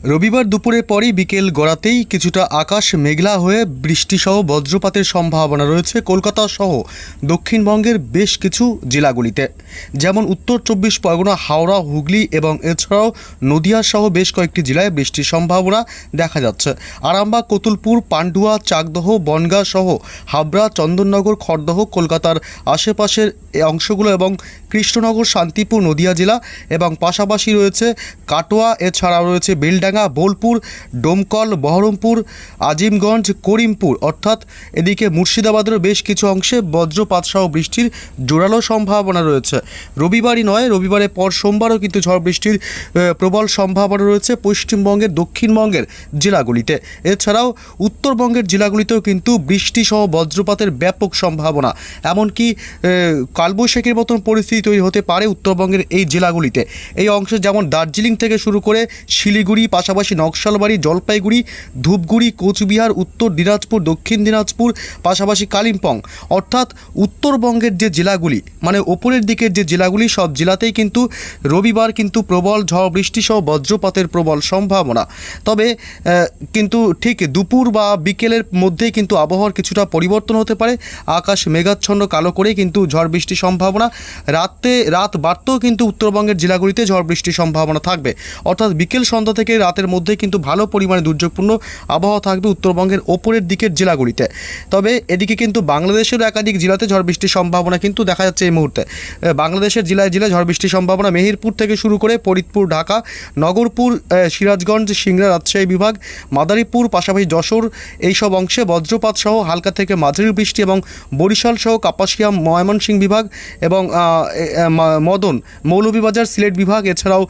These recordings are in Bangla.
রবিবার দুপুরের পরই বিকেল গড়াতেই কিছুটা আকাশ মেঘলা হয়ে বৃষ্টিসহ বজ্রপাতের সম্ভাবনা রয়েছে কলকাতা সহ দক্ষিণবঙ্গের বেশ কিছু জেলাগুলিতে। যেমন উত্তর চব্বিশ পরগনা, হাওড়া, হুগলি এবং এছাড়াও নদিয়া সহ বেশ কয়েকটি জেলায় বৃষ্টির সম্ভাবনা দেখা যাচ্ছে। আরামবাগ, কতুলপুর, পান্ডুয়া, চাকদহ, বনগাঁ সহ হাবড়া, চন্দননগর, খড়দহ, কলকাতার আশেপাশের অংশগুলো এবং কৃষ্ণনগর, শান্তিপুর, নদিয়া জেলা এবং পাশাপাশি রয়েছে কাটোয়া, এছাড়াও রয়েছে বেলডাঙ্গা বোলপুর, ডোমকল, বহরমপুর, আজিমগঞ্জ, করিমপুর। অর্থাৎ এদিকে মুর্শিদাবাদের বেশ কিছু অংশে বজ্রপাত সহ বৃষ্টির জোরালো সম্ভাবনা রয়েছে। রবিবারই নয়, রবিবারের পর সোমবারও কিন্তু ঝড় বৃষ্টির প্রবল সম্ভাবনা রয়েছে পশ্চিমবঙ্গের, দক্ষিণবঙ্গের জেলাগুলিতে। এছাড়াও উত্তরবঙ্গের জেলাগুলিতেও কিন্তু বৃষ্টি সহ বজ্রপাতের ব্যাপক সম্ভাবনা। এমনকি কালবৈশাখীর মতন পরিস্থিতি তৈরি হতে পারে উত্তরবঙ্গের এই জেলাগুলিতে। এই অংশে যেমন দার্জিলিং থেকে শুরু করে শিলিগুড়ি পাশাপাশি নকশালবাড়ি, জলপাইগুড়ি, ধূপগুড়ি, কোচবিহার, উত্তর দিনাজপুর, দক্ষিণ দিনাজপুর, পাশাপাশি কালিম্পং। অর্থাৎ উত্তরবঙ্গের যে জেলাগুলি মানে ওপরের দিকের যে জেলাগুলি, সব জেলাতেই কিন্তু রবিবার কিন্তু প্রবল ঝড় বৃষ্টি সহ বজ্রপাতের প্রবল সম্ভাবনা। তবে কিন্তু ঠিক দুপুর বা বিকেলের মধ্যেই কিন্তু আবহাওয়ার কিছুটা পরিবর্তন হতে পারে। আকাশ মেঘাচ্ছন্ন কালো করে কিন্তু ঝড় বৃষ্টির সম্ভাবনা। রাতে, রাত বাড়তেও কিন্তু উত্তরবঙ্গের জেলাগুলিতে ঝড় বৃষ্টির সম্ভাবনা থাকবে। অর্থাৎ বিকেল সন্ধ্যা থেকে রাতের মধ্যে কিন্তু ভালো পরিমাণে দুর্যোগপূর্ণ আবহাওয়া থাকবে উত্তরবঙ্গের ওপরের দিকের জেলাগুলিতে। তবে এদিকে কিন্তু বাংলাদেশের একাধিক জেলাতে ঝড় বৃষ্টির সম্ভাবনা কিন্তু দেখা যাচ্ছে এই মুহূর্তে। বাংলাদেশের জেলায় জেলায় ঝড় বৃষ্টির সম্ভাবনা মেহেরপুর থেকে শুরু করে ফরিদপুর, ঢাকা, নগরপুর সিরাজগঞ্জ, সিংড়া রাজশাহী বিভাগ, মাদারীপুর, পাশাপাশি যশোর এইসব অংশে বজ্রপাত সহ হালকা থেকে মাঝারি বৃষ্টি এবং বরিশাল সহ কাপাসিয়া, ময়মনসিংহ বিভাগ এবং মদন, মৌলভীবাজার, সিলেট বিভাগ, এছাড়াও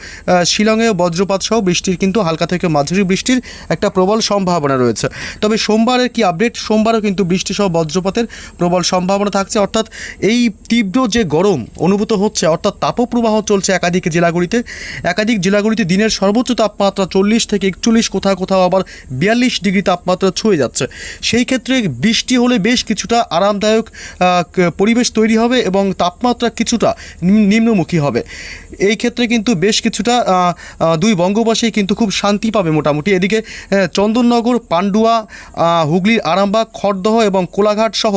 শিলংয়ে বজ্রপাত সহ বৃষ্টির কিন্তু হালকা থেকে মাঝারি বৃষ্টির একটা প্রবল সম্ভাবনা রয়েছে। তবে সোমবারের কি আপডেট সোমবারও কিন্তু বৃষ্টি সহ বজ্রপাতের প্রবল সম্ভাবনা থাকছে। অর্থাৎ এই তীব্র যে গরম অনুভূত হচ্ছে, অর্থাৎ তাপপ্রবাহ চলছে একাধিক জেলাগুলিতে। একাধিক জেলাগুলিতে দিনের সর্বোচ্চ তাপমাত্রা চল্লিশ থেকে একচল্লিশ, কোথাও কোথাও আবার বিয়াল্লিশ ডিগ্রি তাপমাত্রা ছুঁয়ে যাচ্ছে। সেই ক্ষেত্রে বৃষ্টি হলে বেশ কিছুটা আরামদায়ক পরিবেশ তৈরি হবে এবং তাপমাত্রা কিছুটা নিম্নমুখী হবে। এই ক্ষেত্রে কিন্তু বেশ কিছুটা দুই বঙ্গবাসী কিন্তু খুব শান্তি পাবে মোটামুটি। এদিকে চন্দননগর, পান্ডুয়া হুগলির আরামবাগ, খড়দহ এবং কোলাঘাট সহ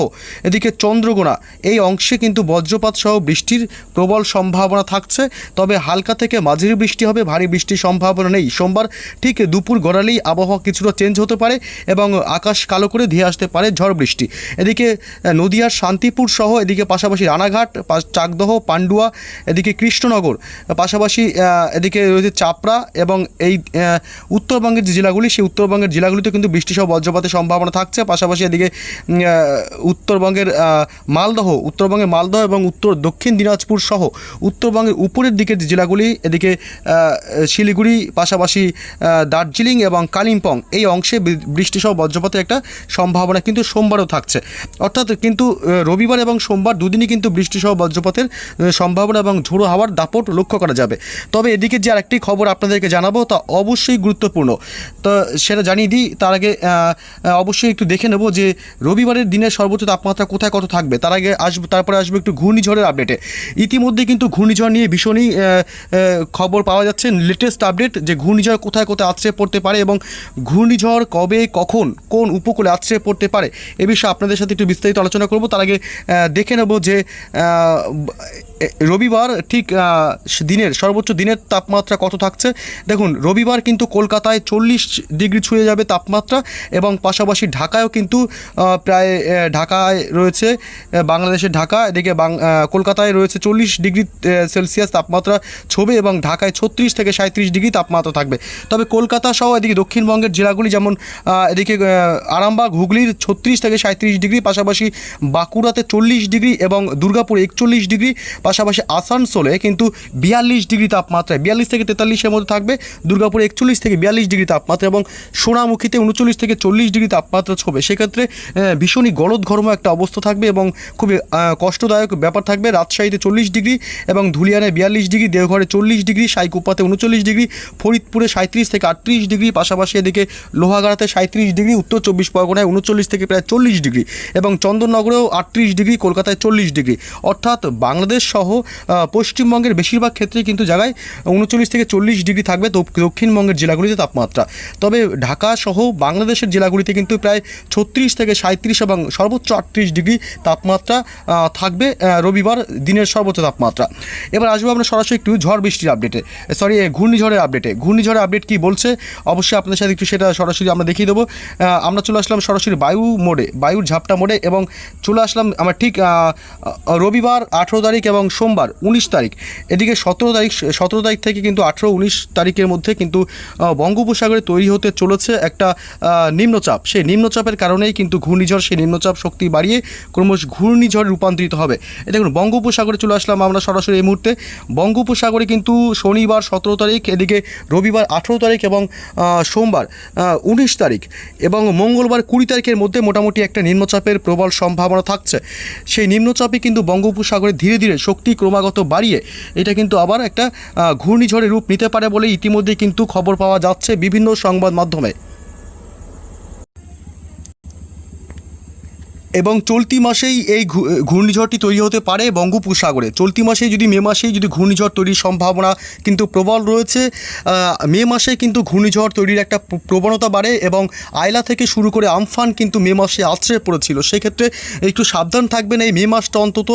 এদিকে চন্দ্রগোনা এই অংশে কিন্তু বজ্রপাত সহ বৃষ্টির প্রবল সম্ভাবনা থাকছে। তবে হালকা থেকে মাঝারি বৃষ্টি হবে, ভারী বৃষ্টির সম্ভাবনা নেই। সোমবার ঠিক দুপুর গড়ালেই আবহাওয়া কিছুটা চেঞ্জ হতে পারে এবং আকাশ কালো করে ধেয়ে আসতে পারে ঝড় বৃষ্টি। এদিকে নদিয়ার শান্তিপুর সহ এদিকে পাশাপাশি রানাঘাট চাকদহ, পান্ডুয়া, এদিকে কৃষ্ণনগর, পাশাপাশি এদিকে রয়েছে চাপড়া এবং এই উত্তরবঙ্গের যে জেলাগুলি, সেই উত্তরবঙ্গের জেলাগুলিতে কিন্তু বৃষ্টি সহ বজ্রপাতের সম্ভাবনা থাকছে। পাশাপাশি এদিকে উত্তরবঙ্গের মালদহ উত্তরবঙ্গের মালদহ এবং উত্তর দক্ষিণ দিনাজপুর সহ উত্তরবঙ্গের উপরের দিকের যে জেলাগুলি, এদিকে শিলিগুড়ি, পাশাপাশি দার্জিলিং এবং কালিম্পং, এই অংশে বৃ- বৃষ্টি সহ বজ্রপাতের একটা সম্ভাবনা কিন্তু সোমবারও থাকছে। অর্থাৎ কিন্তু রবিবার এবং সোমবার দুদিনই কিন্তু বৃষ্টি সহ বজ্রপাতের সম্ভাবনা এবং ঝোড়ো হাওয়ার দাপট লক্ষ্য করা যাবে। তবে এদিকে যে আরেকটি খবর আপনাদেরকে জানাব, তা অবশ্যই গুরুত্বপূর্ণ। তো সেটা জানিয়ে দিই, তার আগে অবশ্যই একটু দেখে নেব যে রবিবারের দিনের সর্বোচ্চ তাপমাত্রা কোথায় কত থাকবে। তার আগে আসবে, তারপরে আসবে একটু ঘূর্ণিঝড়ের আপডেটে ইতিমধ্যে কিন্তু ঘূর্ণিঝড় নিয়ে ভীষণই খবর পাওয়া যাচ্ছে। লেটেস্ট আপডেট যে ঘূর্ণিঝড় কোথায় কোথায় আছড়ে পড়তে পারে এবং ঘূর্ণিঝড় কবে, কখন, কোন উপকূলে আছড়ে পড়তে পারে এ বিষয়ে আপনাদের সাথে একটু বিস্তারিত আলোচনা করব। তার আগে দেখে নেব যে রবিবার ঠিক দিনের, সর্বোচ্চ দিনের তাপমাত্রা কত থাকছে। দেখুন, রবিবার কিন্তু কলকাতায় চল্লিশ ডিগ্রি ছুঁয়ে যাবে তাপমাত্রা এবং পাশাপাশি ঢাকায়ও কিন্তু প্রায় ঢাকায় রয়েছে বাংলাদেশের ঢাকা, এদিকে কলকাতায় রয়েছে চল্লিশ ডিগ্রি সেলসিয়াস তাপমাত্রা ছবে এবং ঢাকায় ছত্রিশ থেকে সাঁত্রিশ ডিগ্রি তাপমাত্রা থাকবে। তবে কলকাতা সহ এদিকে দক্ষিণবঙ্গের জেলাগুলি যেমন এদিকে আরামবাগ, হুগলির ছত্রিশ থেকে সাঁত্রিশ ডিগ্রি, পাশাপাশি বাঁকুড়াতে চল্লিশ ডিগ্রি এবং দুর্গাপুরে একচল্লিশ ডিগ্রি, পাশাপাশি আসানসোলে কিন্তু বিয়াল্লিশ ডিগ্রি তাপমাত্রায়, বিয়াল্লিশ থেকে তেতাল্লিশের মধ্যে থাকবে, দুর্গাপুরে একচল্লিশ থেকে বিয়াল্লিশ ডিগ্রি তাপমাত্রা এবং সোনামুখীতে উনচল্লিশ থেকে চল্লিশ ডিগ্রি তাপমাত্রা ছবে। সেক্ষেত্রে ভীষণই গলদ ঘর্ম একটা অবস্থা থাকবে এবং খুবই কষ্টদায়ক ব্যাপার থাকবে। রাজশাহীতে চল্লিশ ডিগ্রি এবং ধুলিয়ানে বিয়াল্লিশ ডিগ্রি, দেওঘরে চল্লিশ ডিগ্রি, সাইকুপাতে উনচল্লিশ ডিগ্রি, ফরিদপুরে সাঁত্রিশ থেকে আটত্রিশ ডিগ্রি, পাশাপাশি এদিকে লোহাগাড়াতে সাঁত্রিশ ডিগ্রি, উত্তর চব্বিশ পরগনায় উনচল্লিশ থেকে প্রায় চল্লিশ ডিগ্রি এবং চন্দননগরেও আটত্রিশ ডিগ্রি, কলকাতায় চল্লিশ ডিগ্রি। অর্থাৎ বাংলাদেশ সহ পশ্চিমবঙ্গের বেশিরভাগ ক্ষেত্রে কিন্তু জায়গায় উনচল্লিশ থেকে চল্লিশ ডিগ্রি থাকবে। দক- দক্ষিণবঙ্গের জেলাগুলিতে তাপমাত্রা। তবে ঢাকা সহ বাংলাদেশের জেলাগুলিতে কিন্তু প্রায় ছত্রিশ থেকে সাঁত্রিশ এবং সর্বোচ্চ আটত্রিশ ডিগ্রি তাপমাত্রা থাকবে রবিবার দিনের সর্বোচ্চ তাপমাত্রা। এবার আসব আমরা সরাসরি একটু ঝড় বৃষ্টির আপডেটে সরি ঘূর্ণিঝড়ের আপডেটে ঘূর্ণিঝড়ের আপডেট কি বলছে? অবশ্যই আপনাদের সাথে একটু সেটা সরাসরি আমরা দেখিয়ে দেবো। আমরা চলে আসলাম সরাসরি বায়ু মোড়ে, বায়ুর ঝাপটা মোড়ে এবং চলে আসলাম আমার ঠিক রবিবার আঠেরো তারিখ এবং সোমবার উনিশ তারিখ। এদিকে সতেরো তারিখ সতেরো তারিখ থেকে কিন্তু আঠেরো, উনিশ তারিখের মধ্যে কিন্তু বঙ্গোপসাগরে তৈরি হতে চলেছে একটা নিম্নচাপ। সেই নিম্নচাপের কারণেই কিন্তু ঘূর্ণিঝড়, সেই নিম্নচাপ শক্তি বাড়িয়ে ক্রমশ ঘূর্ণিঝড় রূপান্তরিত হবে। এ দেখুন, বঙ্গোপসাগরে চলে আসলাম আমরা সরাসরি এই মুহূর্তে। বঙ্গোপসাগরে কিন্তু শনিবার সতেরো তারিখ, এদিকে রবিবার আঠেরো তারিখ এবং সোমবার উনিশ তারিখ এবং মঙ্গলবার কুড়ি তারিখের মধ্যে মোটামুটি একটা নিম্নচাপের প্রবল সম্ভাবনা থাকছে। সেই নিম্নচাপই কিন্তু বঙ্গোপসাগরে ধীরে ধীরে শক্তি ক্রমাগত বাড়িয়ে এটা কিন্তু আবার একটা ঘূর্ণিঝড়ের রূপ নিতে পারে বলে ইতিমধ্যে কিন্তু খবর পাওয়া যাচ্ছে বিভিন্ন সংবাদ মাধ্যমে। এবং চলতি মাসেই এই ঘূর্ণিঝড়টি তৈরি হতে পারে বঙ্গোপসাগরে। চলতি মাসেই যদি, মে মাসেই যদি ঘূর্ণিঝড় তৈরির সম্ভাবনা কিন্তু প্রবল রয়েছে মে মাসে কিন্তু ঘূর্ণিঝড় তৈরির একটা প্রবণতা বাড়ে এবং আয়লা থেকে শুরু করে আমফান কিন্তু মে মাসে আছড়ে পড়েছিল। সেক্ষেত্রে একটু সাবধান থাকবেন এই মে মাসটা অন্তত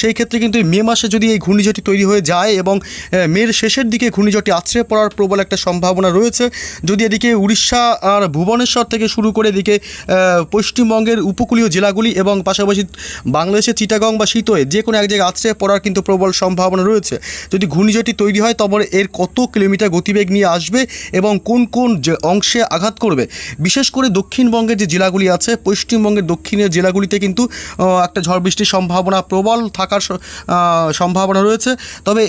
সেই ক্ষেত্রে কিন্তু মে মাসে যদি এই ঘূর্ণিঝড়টি তৈরি হয়ে যায় এবং মের শেষের দিকে ঘূর্ণিঝড়টি আছড়ে পড়ার প্রবল একটা সম্ভাবনা রয়েছে, যদি এদিকে উড়িষ্যা আর ভুবনেশ্বর থেকে শুরু করে এদিকে পশ্চিমবঙ্গের উপকূলীয় জেলাগুলি এবং পাশাপাশি বাংলাদেশের চিটাগং বা শীতয়ে যে কোনো এক জায়গায় আছড়ে পড়ার কিন্তু প্রবল সম্ভাবনা রয়েছে। যদি ঘূর্ণিঝড়টি তৈরি হয়, তবে এর কত কিলোমিটার গতিবেগ নিয়ে আসবে এবং কোন কোন অংশে আঘাত করবে? বিশেষ করে দক্ষিণবঙ্গের যে জেলাগুলি আছে, পশ্চিমবঙ্গের দক্ষিণের জেলাগুলিতে কিন্তু একটা ঝড় বৃষ্টির সম্ভাবনা প্রবল থাকার সম্ভাবনা রয়েছে। তবে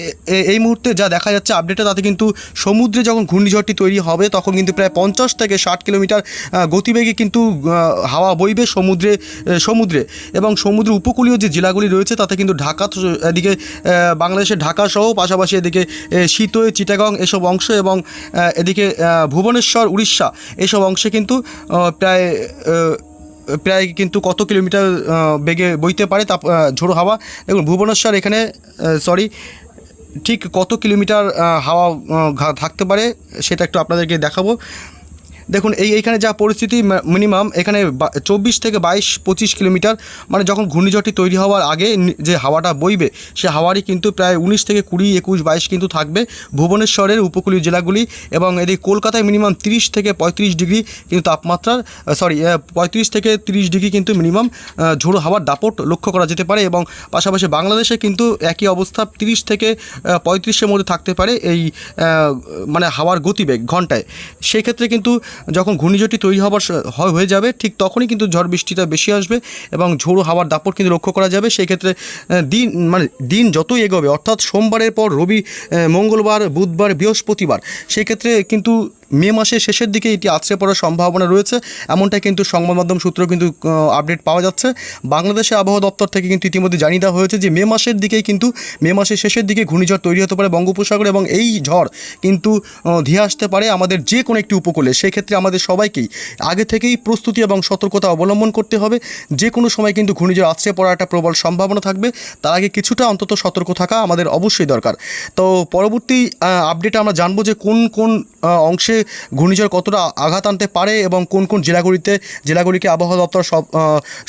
এই মুহূর্তে যা দেখা যাচ্ছে আপডেটে তাতে কিন্তু সমুদ্রে যখন ঘূর্ণিঝড়টি তৈরি হবে, তখন কিন্তু প্রায় পঞ্চাশ থেকে ষাট কিলোমিটার গতিবেগে কিন্তু হাওয়া বইবে সমুদ্রে সমুদ্রে। এবং সমুদ্র উপকূলীয় যে জেলাগুলি রয়েছে, তাতে কিন্তু ঢাকা এদিকে বাংলাদেশের ঢাকা সহ পাশাপাশি এদিকে শীতই চিটাগং এসব অংশ এবং এদিকে ভুবনেশ্বর, উড়িষ্যা এসব অংশে কিন্তু প্রায় প্রায় কিন্তু কত কিলোমিটার বেগে বইতে পারে তাপ ঝোড়ো হাওয়া। দেখুন, ভুবনেশ্বর এখানে সরি ঠিক কত কিলোমিটার হাওয়া থাকতে পারে, সেটা একটু আপনাদেরকে দেখাবো। দেখুন, এই এইখানে যা পরিস্থিতি মিনিমাম এখানে চব্বিশ থেকে বাইশ, পঁচিশ কিলোমিটার মানে যখন ঘূর্ণিঝড়টি তৈরি হওয়ার আগে যে হাওয়াটা বইবে, সে হাওয়ারই কিন্তু প্রায় উনিশ থেকে কুড়ি, একুশ, বাইশ কিন্তু থাকবে ভুবনেশ্বরের উপকূলীয় জেলাগুলি এবং এদিকে কলকাতায় মিনিমাম তিরিশ থেকে পঁয়ত্রিশ ডিগ্রি কিন্তু তাপমাত্রার সরি পঁয়ত্রিশ থেকে তিরিশ ডিগ্রি কিন্তু মিনিমাম ঝোড়ো হাওয়ার দাপট লক্ষ্য করা যেতে পারে এবং পাশাপাশি বাংলাদেশে কিন্তু একই অবস্থা তিরিশ থেকে পঁয়ত্রিশের মধ্যে থাকতে পারে এই মানে হাওয়ার গতিবেগ ঘন্টায়। সেই ক্ষেত্রে কিন্তু যখন ঘূর্ণিঝড়টি তৈরি হবার হয়ে যাবে, ঠিক তখনই কিন্তু ঝড় বৃষ্টিটা বেশি আসবে এবং ঝোড়ো হাওয়ার দাপট কিন্তু লক্ষ্য করা যাবে। সেই ক্ষেত্রে দিন মানে দিন যতই এগোবে, অর্থাৎ সোমবারের পর রবি মঙ্গলবার, বুধবার, বৃহস্পতিবার সেক্ষেত্রে কিন্তু মে মাসের শেষের দিকে এটি আছড়ে পড়ার সম্ভাবনা রয়েছে। এমনটাই কিন্তু সংবাদ মাধ্যম সূত্র কিন্তু আপডেট পাওয়া যাচ্ছে। বাংলাদেশের আবহাওয়া দপ্তর থেকে কিন্তু ইতিমধ্যে জানিয়ে দেওয়া হয়েছে যে, মে মাসের দিকেই কিন্তু, মে মাসের শেষের দিকে ঘূর্ণিঝড় তৈরি হতে পারে বঙ্গোপসাগরে এবং এই ঝড় কিন্তু ধেয়ে আসতে পারে আমাদের যে কোনো একটি উপকূলে। সেক্ষেত্রে আমাদের সবাইকেই আগে থেকেই প্রস্তুতি এবং সতর্কতা অবলম্বন করতে হবে। যে কোনো সময় কিন্তু ঘূর্ণিঝড় আছড়ে পড়ার একটা প্রবল সম্ভাবনা থাকবে। তার আগে কিছুটা অন্তত সতর্ক থাকা আমাদের অবশ্যই দরকার। তো পরবর্তী আপডেটে আমরা জানব যে কোন কোন অংশে ঘূর্ণিঝড় কতটা আঘাত আনতে পারে এবং কোন কোন জেলাগুলিতে জেলাগুলিকে আবহাওয়া দপ্তর সব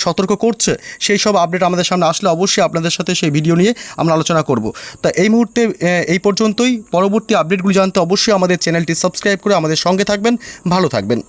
সতর্ক করছে, সেই সব আপডেট আমাদের সামনে আসলে অবশ্যই আপনাদের সাথে সেই ভিডিও নিয়ে আমরা আলোচনা করব। তা এই মুহূর্তে এই পর্যন্তই। পরবর্তী আপডেটগুলি জানতে অবশ্যই আমাদের চ্যানেলটি সাবস্ক্রাইব করে আমাদের সঙ্গে থাকবেন। ভালো থাকবেন।